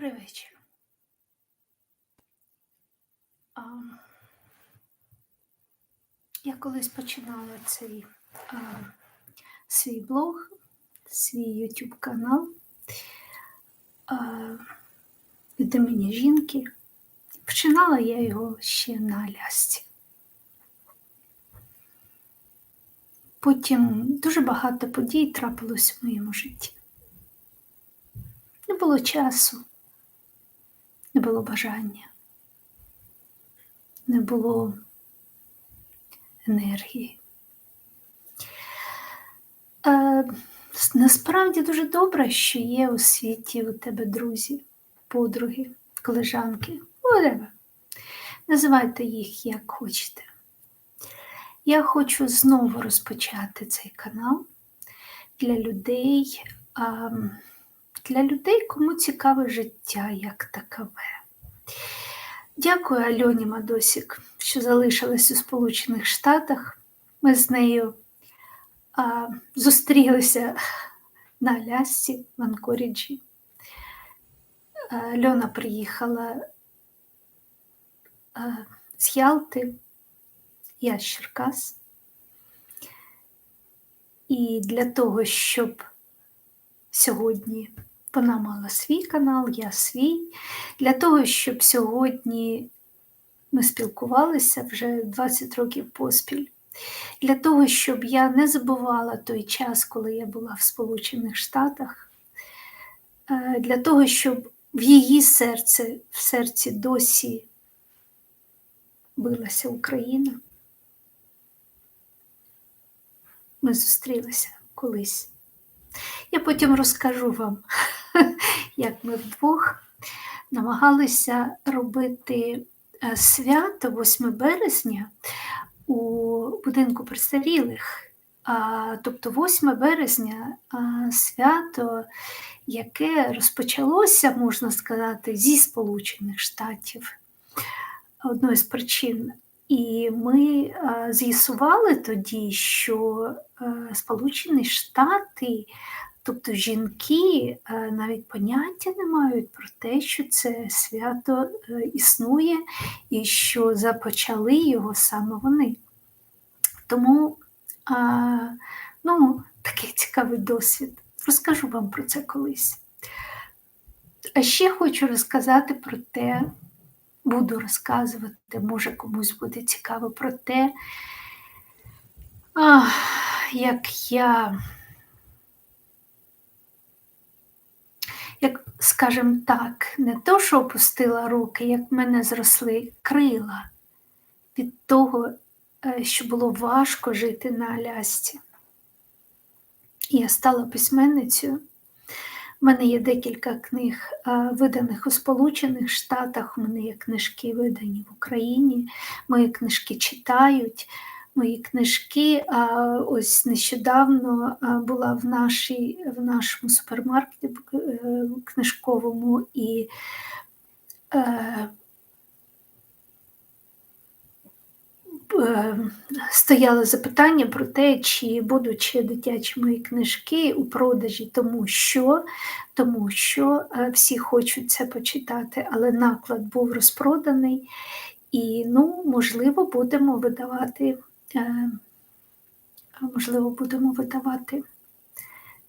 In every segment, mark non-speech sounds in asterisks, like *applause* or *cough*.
Добрий вечір. А, я колись починала цей а, свій блог, свій YouTube канал від імені жінки. Починала я його ще на Алясці. Потім дуже багато подій трапилось в моєму житті. Не було часу, не було бажання, не було енергії. Е, насправді дуже добре, що є у світі у тебе друзі, подруги, колежанки, whatever. Називайте їх як хочете. Я хочу знову розпочати цей канал для людей, для людей, кому цікаве життя як такове. Дякую Альоні Мадосік, що залишилась у Сполучених Штатах. Ми з нею а, зустрілися на Алясці в Анкоріджі. Альона приїхала а, з Ялти я з Черкас. І для того, щоб сьогодні вона мала свій канал, я свій, для того, щоб сьогодні ми спілкувалися вже 20 років поспіль, для того, щоб я не забувала той час, коли я була в Сполучених Штатах, е, для того, щоб в її серце, в серці досі билася Україна. ми зустрілися колись. Я потім розкажу вам, *laughs* як ми вдвох намагалися робити е, свято 8 березня у будинку престарілих. Тобто 8 березня свято, яке розпочалося, можна сказати, зі Сполучених Штатів. Одною з причин і ми з'ясували тоді, що Сполучені Штати, тобто жінки, навіть поняття не мають про те, що це свято е, існує і що започали його саме вони. Тому ну, такий цікавий досвід. Розкажу вам про це колись. А ще хочу розказати про те, буду розказувати, може комусь буде цікаво про те, як я, як, скажімо так, не то, що опустила руки, як в мене зросли крила від того, е, що було важко жити на Алясці. я стала письменницею. У мене є декілька книг, виданих у Сполучених Штатах, у мене є книжки видані в Україні, мої книжки читають. Мої книжки, а ось нещодавно була в нашій, в нашому супермаркеті е, книжковому і е, Е, стояло запитання про те, чи будуть ще дитячі мої книжки у продажі, тому що тому що е, всі хочуть це почитати, але наклад був розпроданий, і, ну, можливо, будемо видавати, можливо, будемо видавати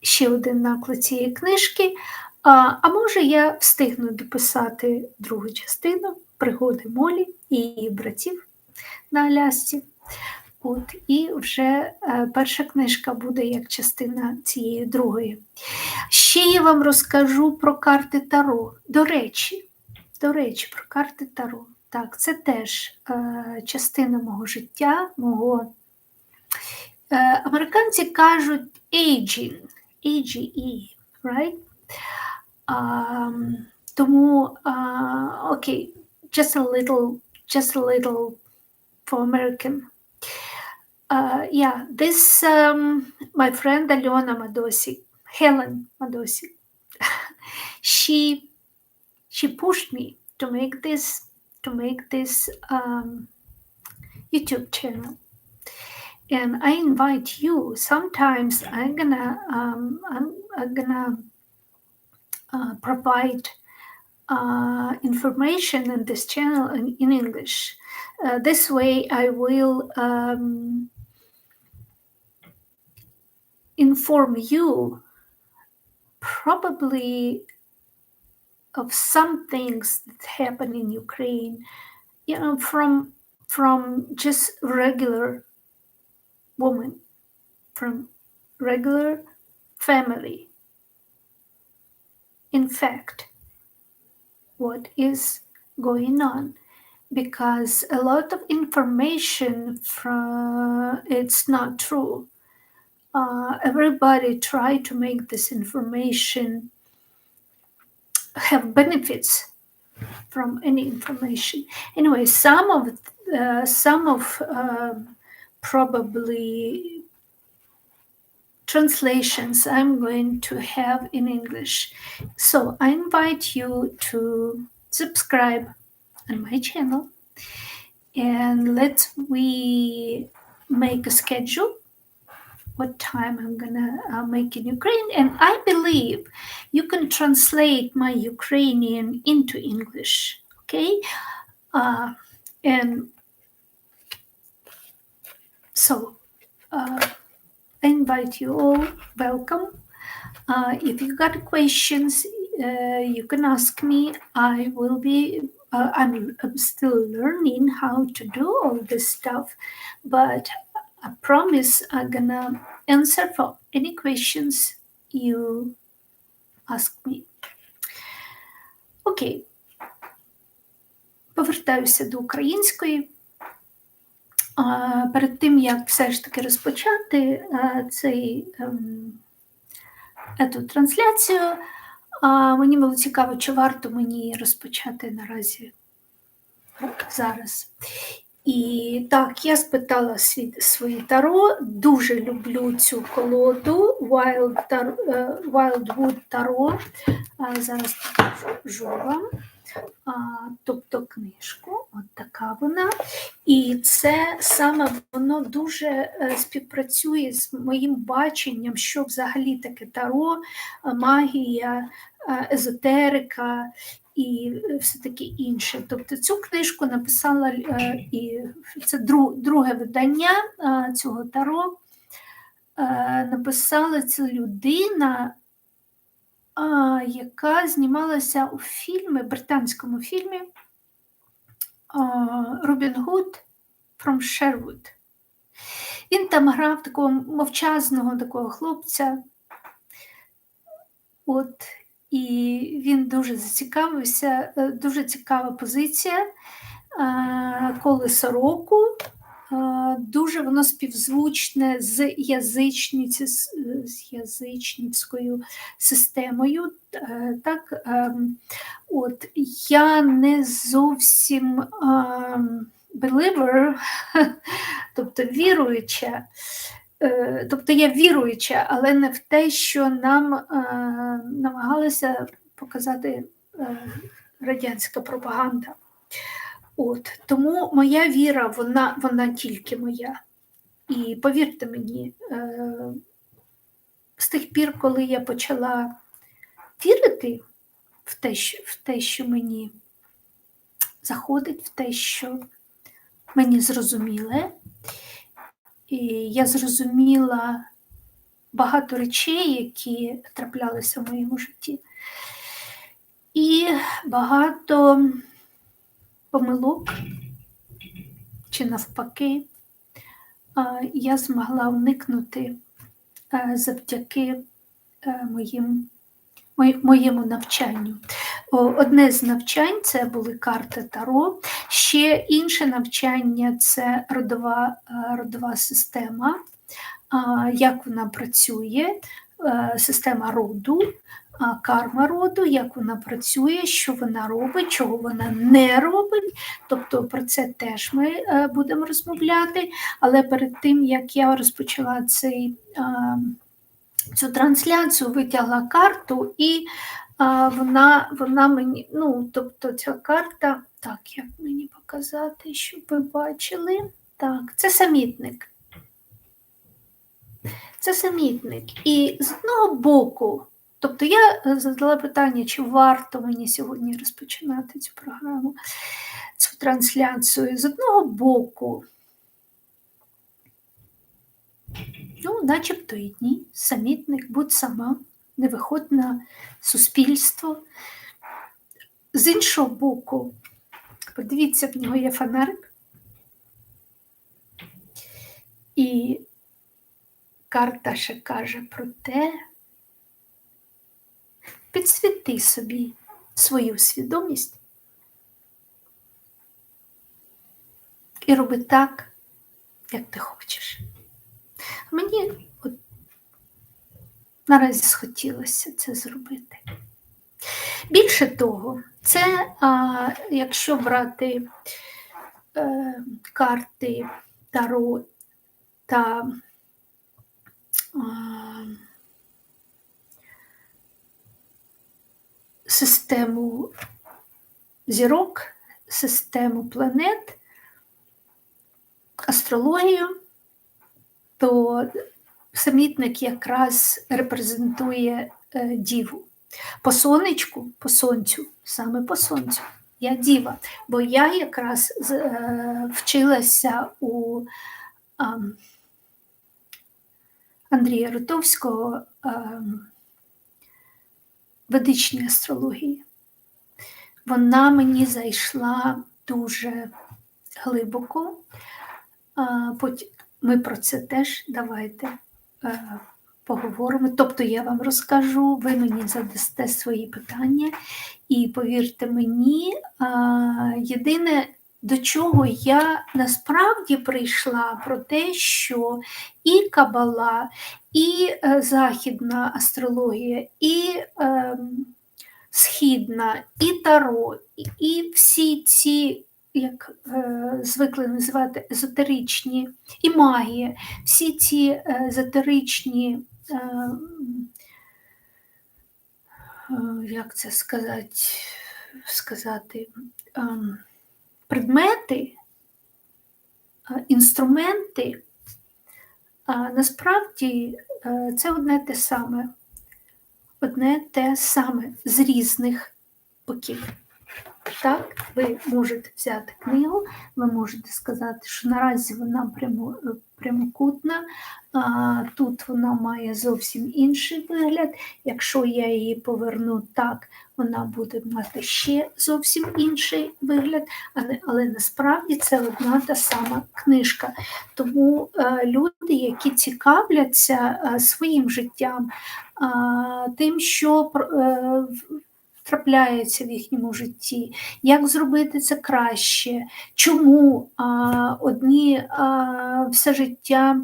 ще один наклад цієї книжки. А, а може, я встигну дописати другу частину пригоди Молі і її братів на Алясці. От, І вже е, перша книжка буде як частина цієї другої. Ще я вам розкажу про карти Таро. До речі, до речі, про карти Таро. Так, це теж е, частина мого життя, мого. Е, Американці кажуть aging, AGE, right? Um, тому, uh, окей, just a little, just a little for American. Uh, yeah, this um, my friend Aliona Madosi, Helen Madosi, she she pushed me to make this to make this um, YouTube channel, and I invite you. Sometimes I'm gonna um, I'm, I'm gonna uh, provide uh, information in this channel in, in English. Uh, this way, I will um, inform you probably of some things that happen in Ukraine, you know, from from just regular woman, from regular family. In fact, what is going on? Because a lot of information from it's not true. Uh, everybody try to make this information have benefits from any information. Anyway, some of uh, some of um probably translations I'm going to have in English. So I invite you to subscribe on my channel and let we make a schedule what time I'm gonna uh, make in Ukraine. And I believe you can translate my Ukrainian into English. Okay, uh, and so uh, I invite you all. Welcome. Uh, if you got questions, uh, you can ask me. I will be. Uh, I'm, I'm still learning how to do all this stuff, but I promise I'm gonna answer for any questions you ask me. Окей. Повертаюся до української. Перед тим, як все ж таки розпочати цей, ем, ету трансляцію, мені було цікаво, чи варто мені розпочати наразі зараз. І так, я спитала свій, свої таро, дуже люблю цю колоду Wild, е, Wildwood Таро. Зараз покажу вам. Тобто книжку, от така вона. І це саме воно дуже е, співпрацює з моїм баченням, що взагалі таке таро, е, магія, езотерика і все таке інше. Тобто цю книжку написала е, і це друге видання е, цього таро. Е, Написала ця людина, яка знімалася у фільмі, британському фільмі Робін Гуд from Sherwood. Він там грав такого мовчазного такого хлопця. От, і він дуже зацікавився, е, дуже цікава позиція. е, Колесо року. Е, Дуже воно співзвучне з язичниці, з язичницькою системою. Так, ем, от, я не зовсім ем, believer, *laughs* тобто віруюча. Е, Тобто я віруюча, але не в те, що нам е, намагалася показати е, радянська пропаганда. От, тому моя віра, вона, вона тільки моя. І повірте мені, з тих пір, коли я почала вірити в те, що, в те, що мені заходить, в те, що мені зрозуміле, і я зрозуміла багато речей, які траплялися в моєму житті. І багато помилок чи навпаки, я змогла уникнути е, завдяки е, моїм, моєму навчанню. Одне з навчань це були карти Таро, ще інше навчання це родова, е, родова система, як вона працює, е, система роду, карма роду, як вона працює, що вона робить, чого вона не робить. Тобто про це теж ми е, будемо розмовляти. Але перед тим як я розпочала цей, е, цю трансляцію, витягла карту, і е, вона, вона мені, ну, тобто ця карта, так, як мені показати, щоб ви бачили. Так, це самітник. Це самітник. І з одного боку, Тобто я е, задала питання, чи варто мені сьогодні розпочинати цю програму, цю трансляцію. З одного боку, ну, начебто і ні, самітник, будь сама, не виходь на суспільство. З іншого боку, подивіться, в нього є фонарик. І карта ще каже про те, підсвіти собі свою свідомість і роби так, як ти хочеш. Мені от наразі схотілося це зробити. Більше того, це, а, якщо брати е, карти Таро та а, систему зірок, систему планет, астрологію, то самітник якраз репрезентує е, діву. По сонечку, по сонцю, саме по сонцю. Я діва, бо я якраз е, вчилася у Андрія Рутовського ведичній астрології. Вона мені зайшла дуже глибоко. Ми про це теж давайте е, поговоримо. Тобто я вам розкажу, ви мені задасте свої питання, і повірте мені, єдине, до чого я насправді прийшла про те, що і кабала, і е, західна астрологія, і е, східна, і таро, і всі ці, як е, звикли називати, езотеричні, і магія, всі ці езотеричні, е, е, як це сказати, сказати, е, предмети, е, інструменти. А насправді е, це одне те саме, одне те саме з різних боків. Так, ви можете взяти книгу, ви можете сказати, що наразі вона прямо, прямокутна, а тут вона має зовсім інший вигляд. Якщо я її поверну так, вона буде мати ще зовсім інший вигляд, але, але насправді це одна та сама книжка. Тому е, люди, які цікавляться е, своїм життям, е, тим, що е, трапляється в їхньому житті, як зробити це краще, чому а, одні а, все життя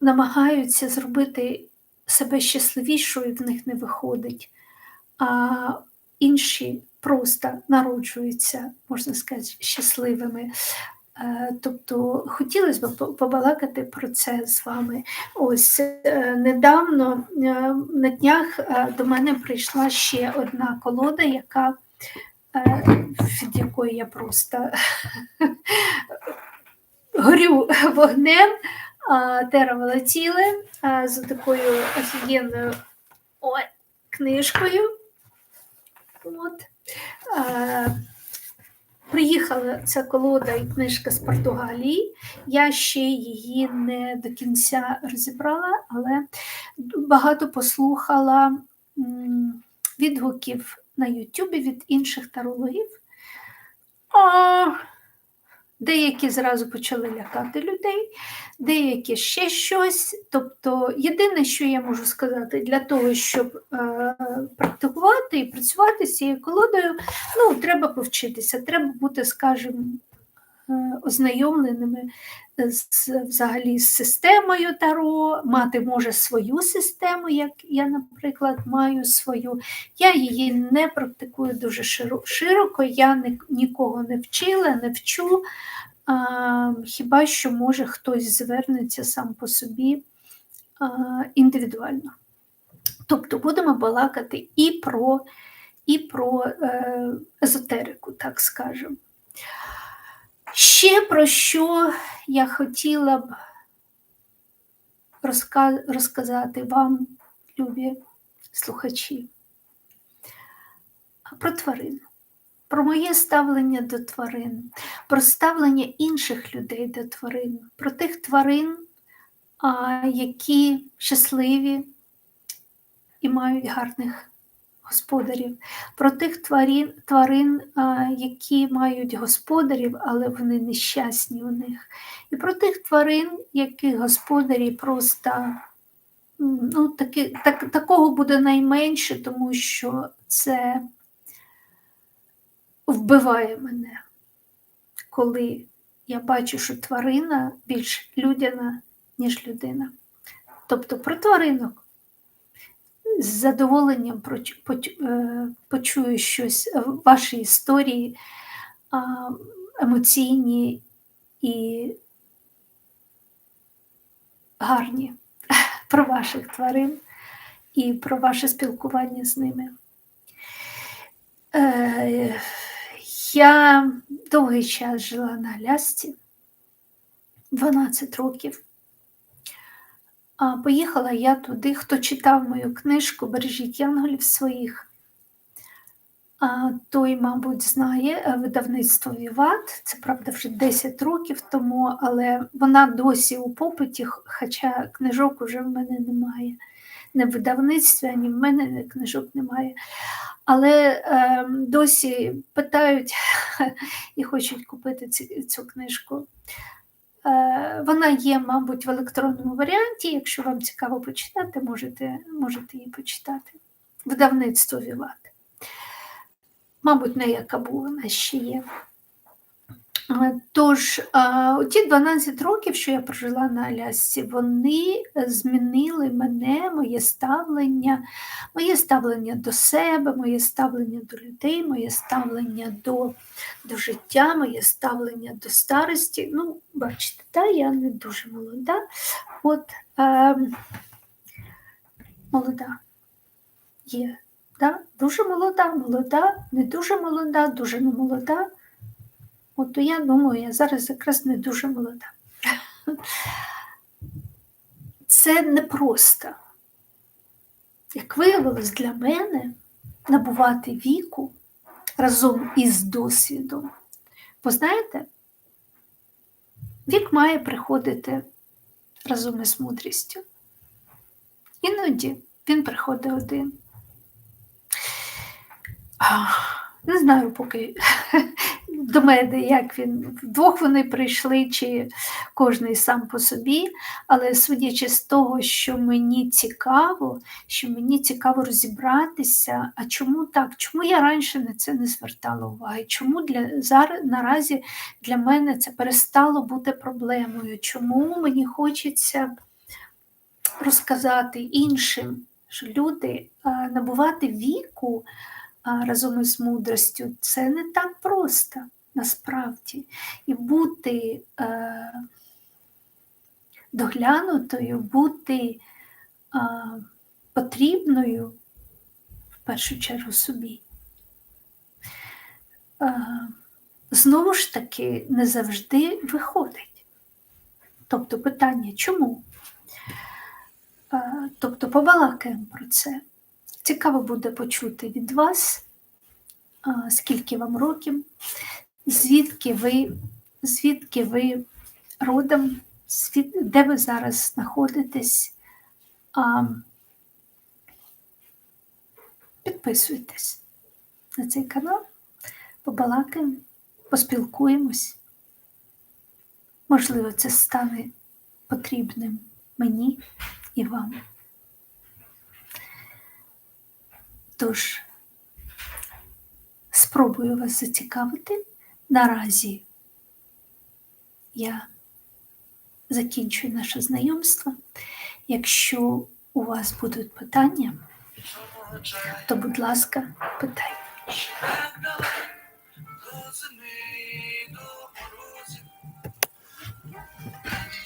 намагаються зробити себе щасливішою, в них не виходить, а інші просто народжуються, можна сказати, щасливими. Е, тобто хотілося б побалакати про це з вами. Ось е, недавно е, на днях до мене прийшла ще одна колода, яка від якої я просто *laughs* горю вогнем, Тера Волоціле з такою офігенною книжкою. От. Приїхала ця колода і книжка з Португалії. Я ще її не до кінця розібрала, але багато послухала відгуків на Ютубі від інших тарологів. Деякі зразу почали лякати людей, деякі ще щось. Тобто, єдине, що я можу сказати, для того, щоб е, практикувати і працювати з цією колодою, ну, треба повчитися, треба бути, скажімо, е, ознайомленими з, взагалі з системою Таро, мати може свою систему, як я, наприклад, маю свою. Я її не практикую дуже широко, я не, нікого не вчила, не вчу. А, Хіба що може хтось звернеться сам по собі а, індивідуально. Тобто будемо балакати і про і про е, езотерику, так скажемо. Ще про що я хотіла б розказати вам, любі слухачі, про тварин, про моє ставлення до тварин, про ставлення інших людей до тварин, про тих тварин, які щасливі і мають гарних господарів, про тих тварин, тварин які мають господарів, але вони нещасні у них, і про тих тварин, яких господарі просто ну, таки, так, такого буде найменше, тому що це вбиває мене, коли я бачу, що тварина більш людяна, ніж людина. Тобто про тваринок з задоволенням е, почую щось в вашій історії емоційні і гарні *laughs* про ваших тварин і про ваше спілкування з ними. Е, Я довгий час жила на Алясці, 12 років. А поїхала я туди, хто читав мою книжку Бережіть янголів своїх. А той, мабуть, знає е, видавництво Віват. Це правда вже 10 років тому, але вона досі у попиті, хоча книжок уже в мене немає. Не в видавництві, ані в мене книжок немає. Але е, досі питають *laughs* і хочуть купити ці, цю книжку. Е, Вона є, мабуть, в електронному варіанті. Якщо вам цікаво почитати, можете, можете її почитати. Видавництво Віват. Мабуть, не яка була, вона ще є. Е, Тож, е, ті 12 років, що я прожила на Алясці, вони змінили мене, моє ставлення, моє ставлення до себе, моє ставлення до людей, моє ставлення до, до життя, моє ставлення до старості. Ну, бачите, та, я не дуже молода. От е, молода є. Да? Дуже молода, молода, не дуже молода, дуже не молода. От то я думаю, я зараз якраз не дуже молода. Це непросто. Як виявилось для мене, набувати віку разом із досвідом. Бо знаєте, вік має приходити разом із мудрістю. Іноді він приходить один. Не знаю, поки до мене, як він вдвох вони прийшли, чи кожний сам по собі, але судячи з того, що мені цікаво, що мені цікаво розібратися, а чому так? Чому я раніше на це не звертала уваги? Чому для зараз наразі для мене це перестало бути проблемою? Чому мені хочеться розказати іншим, що люди набувати віку разом із мудростю це не так просто насправді. І бути е, доглянутою, бути а, потрібною в першу чергу собі. Е, знову ж таки, не завжди виходить. Тобто питання, чому? Е, Тобто побалакаємо про це. Цікаво буде почути від вас, скільки вам років, звідки ви, звідки ви родом, де ви зараз знаходитесь. Підписуйтесь на цей канал, побалакаємо, поспілкуємось. Можливо, це стане потрібним мені і вам. Тож, спробую вас зацікавити. Наразі я закінчую наше знайомство. Якщо у вас будуть питання, то, будь ласка, питайте.